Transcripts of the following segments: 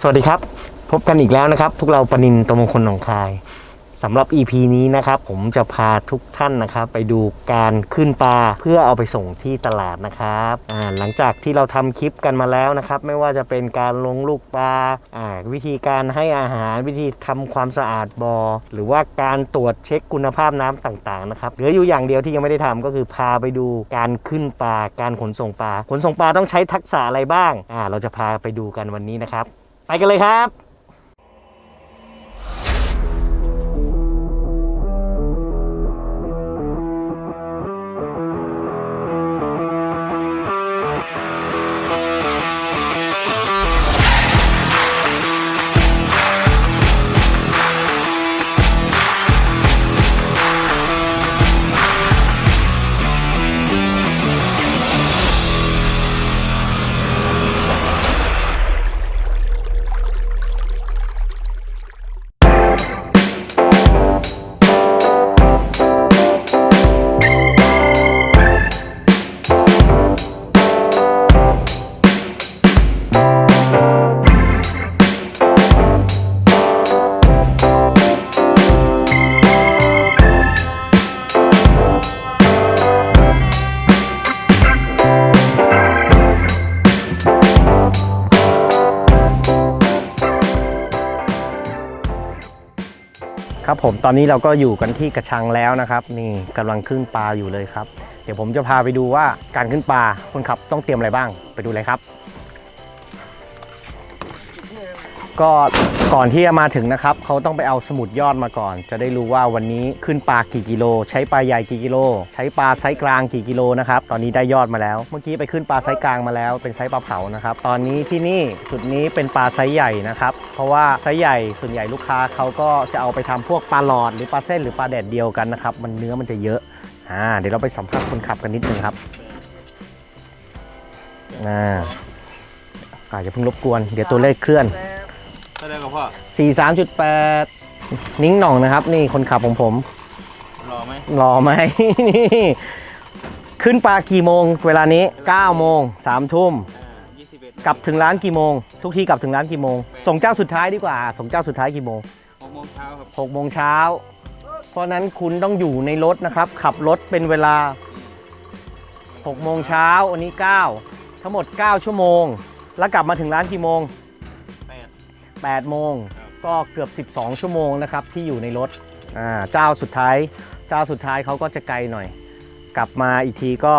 สวัสดีครับ พบกันอีกแล้วนะครับพวกเราปนินตมงคลหนองคายสำหรับ EP นี้นะครับ ผมจะพาทุกท่านนะครับ ไปดูการขึ้นปลาเพื่อเอาไปส่งที่ตลาดนะครับอ่าหลังจากที่เราทำคลิปกันมาแล้วนะครับ ไม่ว่าจะเป็นการลงลูกปลาอ่าวิธีการให้อาหารวิธีทำความสะอาดบอ่อหรือว่าการตรวจเช็คคุณภาพน้ำต่างๆนะครับเหลืออยู่อย่างเดียวที่ยังไม่ได้ทำก็คือพาไปดูการขึ้นปลาการขนส่งปลาขนส่งปลาต้องใช้ทักษะอะไรบ้างอ่าเราจะพาไปดูกันวันนี้นะครับ ไปกันเลยครับ ครับผมตอนนี้เราก็อยู่กันที่กระชังแล้วนะครับ นี่กำลังขึ้นปลาอยู่เลยครับ เดี๋ยวผมจะพาไปดูว่าการขึ้นปลาคนขับต้องเตรียมอะไรบ้างไปดูเลยครับ ก็ก่อนที่จะมาถึงนะครับเขาต้องไปเอาสมุดยอดมาก่อน จะได้รู้ว่าวันนี้ขึ้นปลากี่กิโล ใช้ปลาใหญ่กี่กิโล ใช้ปลาไซส์กลางกี่กิโลนะครับตอนนี้ได้ยอดมาแล้ว เมื่อกี้ไปขึ้นปลาไซส์กลางมาแล้วเป็นไซส์ปลาเผานะครับตอนนี้ที่นี่จุดนี้เป็นปลาไซส์ใหญ่นะครับเพราะว่าไซส์ใหญ่ส่วนใหญ่ลูกค้าเขาก็จะเอาไปทำพวกปลาหลอดหรือปลาเส้นหรือปลาแดดเดียวกันนะครับมันเนื้อมันจะเยอะอ่าเดี๋ยวเราไปสัมภาษณ์คนขับกันนิดนึงครับอ่าอาจจะเพิ่งรบกวน เดี๋ยวตัวเลขเคลื่อน แสดงกับพ่อ43.8นิ้งหน่องนะครับ นี่คนขับของผมรอไหมรอไหม นี่ขึ้นปลากี่โมง เวลานี้9โมง3ทุ่มยี่สิบเอ็ดกลับถึงร้านกี่โมง ทุกที่กลับถึงร้านกี่โมง ส่งเจ้าสุดท้ายดีกว่า ส่งเจ้าสุดท้ายกี่โมงหกโมงเช้าครับ 6โมงเช้า เพราะฉะนั้นคุณต้องอยู่ในรถนะครับ ขับรถเป็นเวลา6โมงเช้าอันนี้ 9 ทั้งหมด 9 ชั่วโมง แล้วกลับมาถึงร้านกี่โมงแปด 8 โมงครับก็เกือบ 12 ชั่วโมงนะครับที่อยู่ในรถอ่าเจ้าสุดท้าย เจ้าสุดท้ายเขาก็จะไกลหน่อย กลับมาอีกทีก็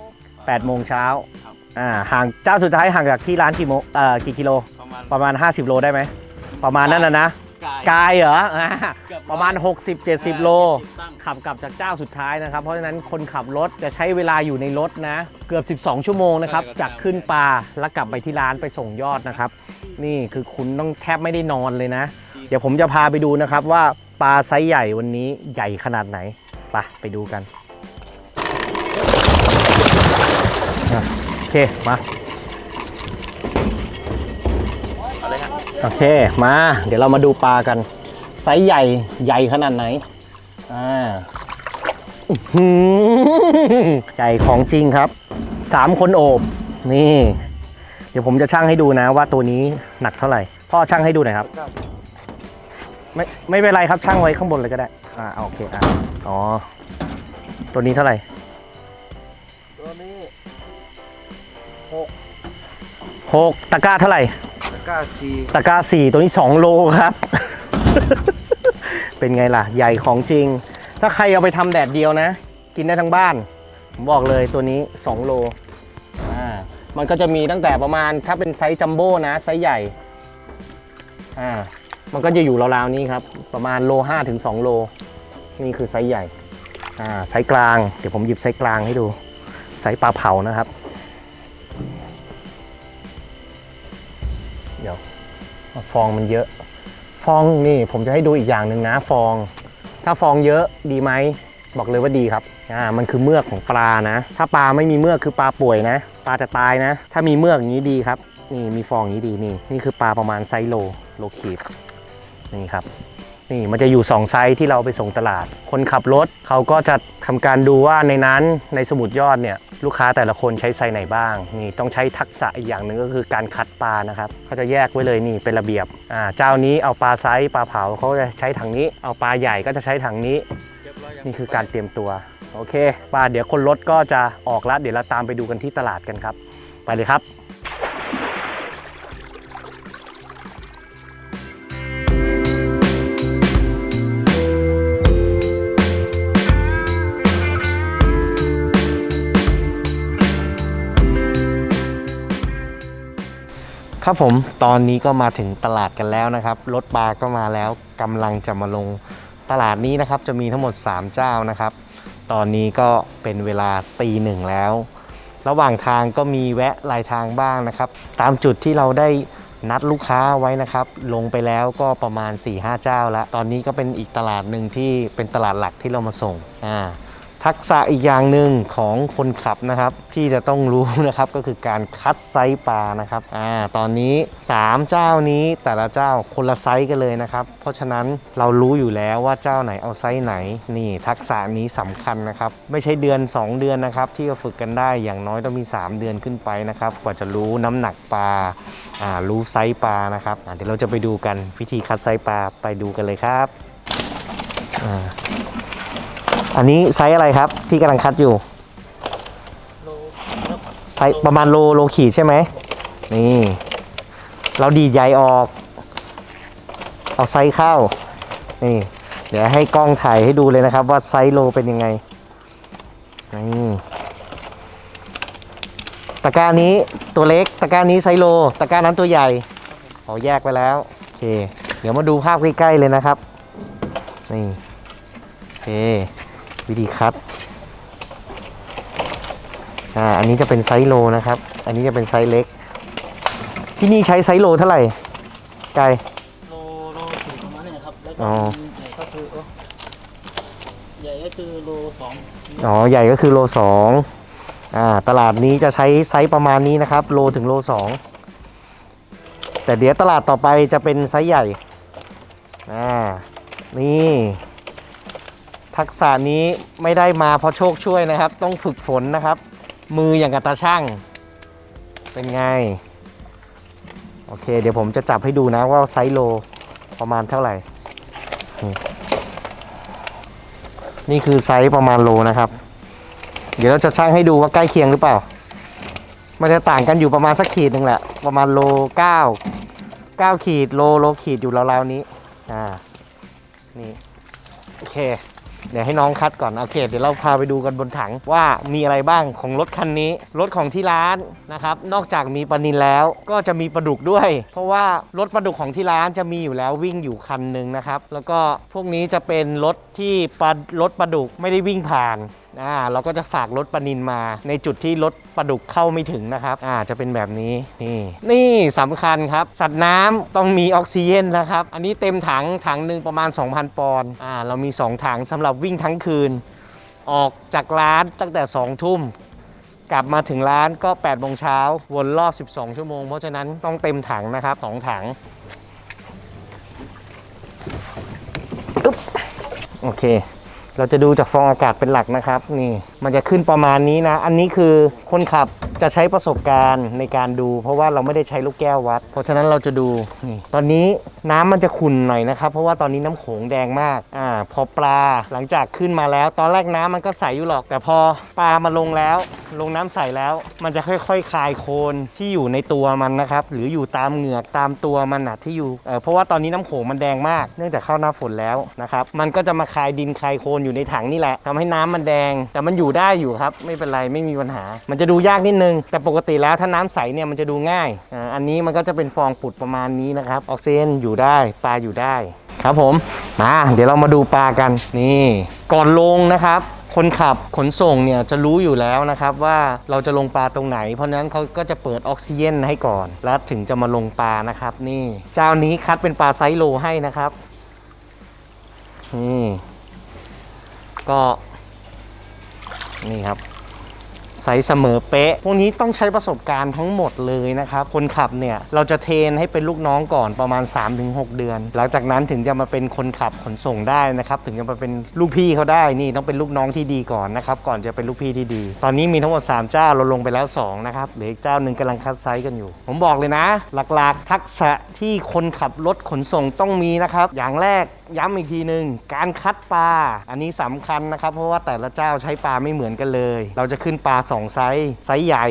8 โมงเช้าครับอ่าห่างเจ้าสุดท้ายห่างจากที่ร้านกี่โมงเอ่อกี่กิโลประมาณประมาณ 50 โลได้ไหมประมาณนั้นนะนะ กายไกลเหรออ่าเกือบประมาณ 60-70 โลตั้งขับกลับจากเจ้าสุดท้ายนะครับ เพราะฉะนั้นคนขับรถจะใช้เวลาอยู่ในรถนะ เกือบ 12 ชั่วโมงนะครับ จากขึ้นปลาแล้วกลับไปที่ร้านไปส่งยอดนะครับ นี่คือคุณต้องแทบไม่ได้นอนเลยนะ เดี๋ยวผมจะพาไปดูนะครับว่าปลาไซส์ใหญ่วันนี้ใหญ่ขนาดไหนไปไปดูกันอะโอเค มา โอเคมา เดี๋ยวเรามาดูปลากันไซส์ใหญ่ใหญ่ขนาดไหนอ่าอื้อหือใหญ่ของจริงครับสามคนโอบนี่ เดี๋ยวผมจะชั่งให้ดูนะว่าตัวนี้หนักเท่าไหร่ พ่อชั่งให้ดูหน่อยครับ ไม่ไม่เป็นไรครับช่างไว้ข้างบนเลยก็ได้อ่าโอเคอ่าอ๋อ ตัวนี้เท่าไหร่ ตัวนี้หกตะกร้าเท่าไหร่ตะ กร้าซีตะกร้าสี่ตัวนี้ 2 โลครับ เป็นไงล่ะ ใหญ่ของจริง ถ้าใครเอาไปทำแดดเดียวนะ กินได้ทั้งบ้าน ผมบอกเลยตัวนี้ 2 โลอ่ามันก็จะมีตั้งแต่ประมาณถ้าเป็นไซส์จัมโบ้นะ ไซส์ใหญ่อ่ามันก็จะอยู่ราวๆนี้ครับ ประมาณโล5ถึง2โล นี่คือไซส์ใหญ่อ่าไซส์กลาง เดี๋ยวผมหยิบไซส์กลางให้ดู ไซส์ปลาเผานะครับ ฟองมันเยอะ ฟองนี่ผมจะให้ดูอีกอย่างหนึ่งนะฟอง ถ้าฟองเยอะดีไหมบอกเลยว่าดีครับอ่ามันคือเมือกของปลานะ ถ้าปลาไม่มีเมือกคือปลาป่วยนะ ปลาจะตายนะ ถ้ามีเมือกอย่างนี้ดีครับ นี่มีฟองอย่างนี้ดีนี่นี่คือปลาประมาณไซโลโลขีดนี่ครับ นี่มันจะอยู่ 2 ไซส์ที่เราไปส่งตลาด คนขับรถเขาก็จะทำการดูว่าในนั้นในสมุดยอดเนี่ยลูกค้าแต่ละคนใช้ไซส์ไหนบ้างนี่ต้องใช้ทักษะอีกอย่างหนึ่งก็คือการคัดปลานะครับเขาจะแยกไว้เลยนี่เป็นระเบียบอ่าเจ้านี้เอาปลาไซส์ปลาเผาเขาจะใช้ถังนี้ เอาปลาใหญ่ก็จะใช้ถังนี้ นี่คือการเตรียมตัวโอเคป้าเดี๋ยวคนรถก็จะออกแล้วเดี๋ยวเราตามไปดูกันที่ตลาดกันครับ ไปเลยครับ ครับผมตอนนี้ก็มาถึงตลาดกันแล้วนะครับ รถปลาก็มาแล้วกำลังจะมาลงตลาดนี้นะครับจะมีทั้งหมด 3 เจ้านะครับ ตอนนี้ก็เป็นเวลาตีหนึ่งแล้ว ระหว่างทางก็มีแวะรายทางบ้างนะครับ ตามจุดที่เราได้นัดลูกค้าไว้นะครับ ลงไปแล้วก็ประมาณ 4-5 เจ้าแล้ว ตอนนี้ก็เป็นอีกตลาดหนึ่งที่เป็นตลาดหลักที่เรามาส่งอ่า ทักษะอีกอย่างหนึ่งของคนขับนะครับ ที่จะต้องรู้นะครับก็คือการคัดไซส์ปลานะครับอ่าตอนนี้ 3 เจ้านี้แต่ละเจ้าคนละไซส์กันเลยนะครับ เพราะฉะนั้นเรารู้อยู่แล้วว่าเจ้าไหนเอาไซส์ไหนนี่ทักษะนี้สำคัญนะครับ ไม่ใช่เดือน 2 เดือนนะครับ ที่จะฝึกกันได้อย่างน้อยต้องมี 3 เดือนขึ้นไปนะครับ กว่าจะรู้น้ำหนักปลาอ่ารู้ไซส์ปลานะครับเดี๋ยวเราจะไปดูกันวิธีคัดไซส์ปลาไปดูกันเลยครับอ่า อันนี้ไซส์อะไรครับที่กำลังคัดอยู่ไซส์ประมาณโลโลขีดใช่ไหมนี่เราดีดใยออก เอาไซส์เข้า นี่ เดี๋ยวให้กล้องถ่ายให้ดูเลยนะครับ ว่าไซส์โลเป็นยังไงนี่ตะกร้านี้ตัวเล็กตะกร้านี้ไซส์โลตะกร้านั้นตัวใหญ่ขอแยกไปแล้วโอเค เดี๋ยวมาดูภาพใกล้ๆเลยนะครับ นี่โอเค วิธีคัดอ่าอันนี้จะเป็นไซส์โลนะครับ อันนี้จะเป็นไซส์เล็ก ที่นี่ใช้ไซส์โลเท่าไหร่ไกลโลโลถึงประมาณนี้นะครับ แล้วอ๋ก็อใหญ่ก็คือเอ้อใหญ่ก็คือโลสองอ๋อใหญ่ก็คือโลสองอ่าตลาดนี้จะใช้ไซส์ประมาณนี้นะครับ โลถึงโลสองแต่เดี๋ยวตลาดต่อไปจะเป็นไซส์ใหญ่อ่านี่ ทักษะนี้ไม่ได้มาเพราะโชคช่วยนะครับ ต้องฝึกฝนนะครับ มืออย่างกับตาช่าง เป็นไง โอเค เดี๋ยวผมจะจับให้ดูนะว่าไซส์โลประมาณเท่าไหร่ นี่คือไซส์ประมาณโลนะครับ เดี๋ยวเราจะชั่งให้ดูว่าใกล้เคียงหรือเปล่า มันจะต่างกันอยู่ประมาณสักขีดหนึ่งแหละ ประมาณโลเก้าเก้าขีดโลโลขีดอยู่ราวๆนี้ อ่า นี่ โอเค เดี๋ยวให้น้องคัดก่อนโอเค เดี๋ยวเราพาไปดูกันบนถังว่ามีอะไรบ้างของรถคันนี้ รถของที่ร้านนะครับ นอกจากมีปลานินแล้วก็จะมีปลาดุกด้วย เพราะว่ารถปลาดุกของที่ร้านจะมีอยู่แล้ววิ่งอยู่คันหนึ่งนะครับ แล้วก็พวกนี้จะเป็นรถที่ปลารถปลาดุกไม่ได้วิ่งผ่าน อ่าเราก็จะฝากรถปนินมา ในจุดที่รถปลาดุกเข้าไม่ถึงนะครับอ่าจะเป็นแบบนี้นี่นี่สำคัญครับ สัตว์น้ำต้องมีออกซิเจนนะครับ อันนี้เต็มถังถังหนึ่งประมาณ 2,000 ปอนด์อ่าเรามี 2 ถังสำหรับวิ่งทั้งคืน ออกจากร้านตั้งแต่ 2 ทุ่มกลับมาถึงร้านก็8โมงเช้าวนรอบ 12 ชั่วโมง เพราะฉะนั้นต้องเต็มถังนะครับ2ถังโอเค เราจะดูจากฟองอากาศเป็นหลักนะครับ นี่มันจะขึ้นประมาณนี้นะ อันนี้คือคนขับจะใช้ประสบการณ์ในการดู เพราะว่าเราไม่ได้ใช้ลูกแก้ววัด เพราะฉะนั้นเราจะดูนี่ตอนนี้น้ำมันจะขุ่นหน่อยนะครับ เพราะว่าตอนนี้น้ำโขงแดงมากอ่าพอปลาหลังจากขึ้นมาแล้ว ตอนแรกน้ำมันก็ใสอยู่หรอก แต่พอปลามาลงแล้ว ลงน้ำใสแล้ว มันจะค่อยๆคลายโคลนที่อยู่ในตัวมันนะครับ หรืออยู่ตามเหงือกตามตัวมันนะที่อยู่เออเพราะว่าตอนนี้น้ำโขงมันแดงมาก เนื่องจากเข้าหน้าฝนแล้วนะครับ มันก็จะมาคลายดินคลายโคลนอยู่ในถังนี่แหละทำให้น้ำมันแดง แต่มันอยู่ได้อยู่ครับ ไม่เป็นไรไม่มีปัญหา มันจะดูยากนิดนึง แต่ปกติแล้วถ้าน้ำใสเนี่ยมันจะดูง่ายออันนี้มันก็จะเป็นฟองปุดประมาณนี้นะครับ ออกซิเจนอยู่ได้ปลาอยู่ได้ ครับผมมาเดี๋ยวเรามาดูปลากันนี่ ก่อนลงนะครับ คนขับขนส่งเนี่ยจะรู้อยู่แล้วนะครับว่าเราจะลงปลาตรงไหน เพราะนั้นเขาก็จะเปิดออกซิเจนให้ก่อน แล้วถึงจะมาลงปลานะครับ นี่เจ้านี้คัดเป็นปลาไซส์โลให้นะครับนี่ก็นี่ครับ ซส์เสมอเป๊ะ พวกนี้ต้องใช้ประสบการณ์ทั้งหมดเลยนะครับ คนขับเนี่ย เราจะเทรนให้เป็นลูกน้องก่อนประมาณ 3-6 เดือน หลังจากนั้นถึงจะมาเป็นคนขับขนส่งได้นะครับ ถึงจะมาเป็นลูกพี่เขาได้ นี่ต้องเป็นลูกน้องที่ดีก่อนนะครับ ก่อนจะเป็นลูกพี่ที่ดี ตอนนี้มีทั้งหมด 3 เจ้า เราลงไปแล้ว 2 นะครับเหลืออีกเจ้าหนึ่งกำลังคัดไซส์กันอยู่ ผมบอกเลยนะ หลักๆ ทักษะที่คนขับรถขนส่งต้องมีนะครับ อย่างแรก ย้ำอีกทีหนึ่งการคัดปลา อันนี้สำคัญนะครับ เพราะว่าแต่ละเจ้าใช้ปลาไม่เหมือนกันเลย เราจะขึ้นปลา2ไซส์ไซส์ใหญ่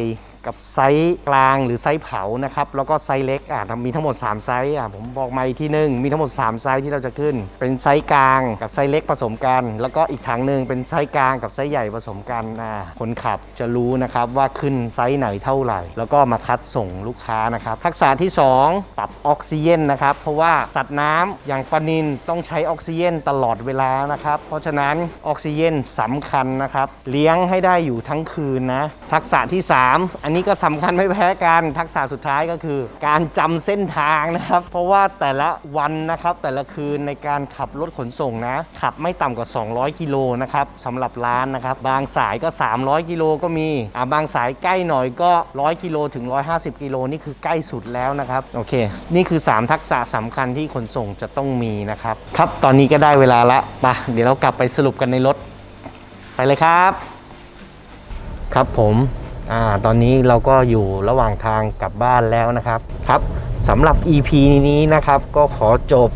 กับไซส์กลางหรือไซส์เผานะครับแล้วก็ไซส์เล็กอะมีทั้งหมด 3 ไซส์อะผมบอกมาอีกทีหนึงมีทั้งหมด 3 ไซส์ที่เราจะขึ้น เป็นไซส์กลางกับไซส์เล็กผสมกัน แล้วก็อีกถังหนึ่งเป็นไซส์กลางกับไซส์ใหญ่ผสมกันอะคนขับจะรู้นะครับว่าขึ้นไซส์ไหนเท่าไหร่ แล้วก็มาคัดส่งลูกค้านะครับทักษะที่ 2 ปรับออกซิเจนนะครับเพราะว่าสัตว์น้ำอย่างปลานินต้องใช้ออกซิเจนตลอดเวลานะครับเพราะฉะนั้นออกซิเจนสำคัญนะครับเลี้ยงให้ได้อยู่ทั้งคืนนะทักษะที่ 3อันนี้ก็สำคัญไม่แพ้กันทักษะสุดท้ายก็คือ การจำเส้นทางนะครับ เพราะว่าแต่ละวันนะครับแต่ละคืนในการขับรถขนส่งนะ ขับไม่ต่ำกว่า 200 กิโลนะครับสำหรับร้านนะครับ บางสายก็ 300 กิโลก็มีอ่าบางสายใกล้หน่อยก็ 100 กิโลถึง 150 กิโลนี่คือใกล้สุดแล้วนะครับโอเค นี่คือ 3 ทักษะสำคัญที่ขนส่งจะต้องมีนะครับครับตอนนี้ก็ได้เวลาละไปะเดี๋ยวเรากลับไปสรุปกันในรถ ไปเลยครับ ครับผม อ่าตอนนี้เราก็อยู่ระหว่างทางกลับบ้านแล้วนะครับครับสำหรับ EP นี้นะครับก็ขอจบ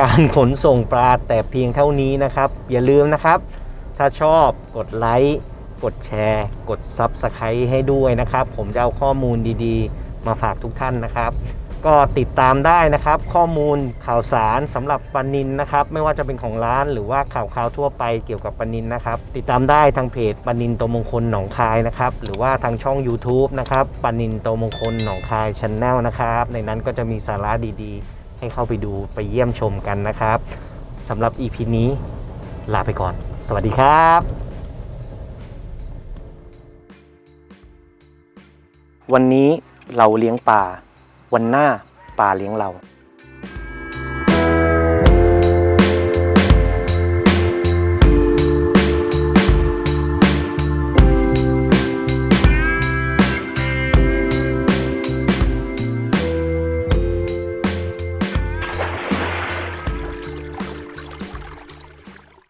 การขนส่งปลาแต่เพียงเท่านี้นะครับ อย่าลืมนะครับ ถ้าชอบกดไลค์กดแชร์ กด Subscribe ให้ด้วยนะครับ ผมจะเอาข้อมูลดีๆ มาฝากทุกท่านนะครับ ก็ติดตามได้นะครับ ข้อมูลข่าวสารสำหรับปานินนะครับ ไม่ว่าจะเป็นของร้านหรือว่าข่าวข่าวทั่วไปเกี่ยวกับปานินนะครับ ติดตามได้ทางเพจปานินโตมงคลหนองคายนะครับ หรือว่าทางช่อง YouTube นะครับปานินโตมงคลหนองคายช n แนลนะครับ ในนั้นก็จะมีสาระดีๆ ให้เข้าไปดูไปเยี่ยมชมกันนะครับสำหรับ EP นี้ลาไปก่อน สวัสดีครับวันนี้เราเลี้ยงปลา วันหน้าปลาเลี้ยงเรา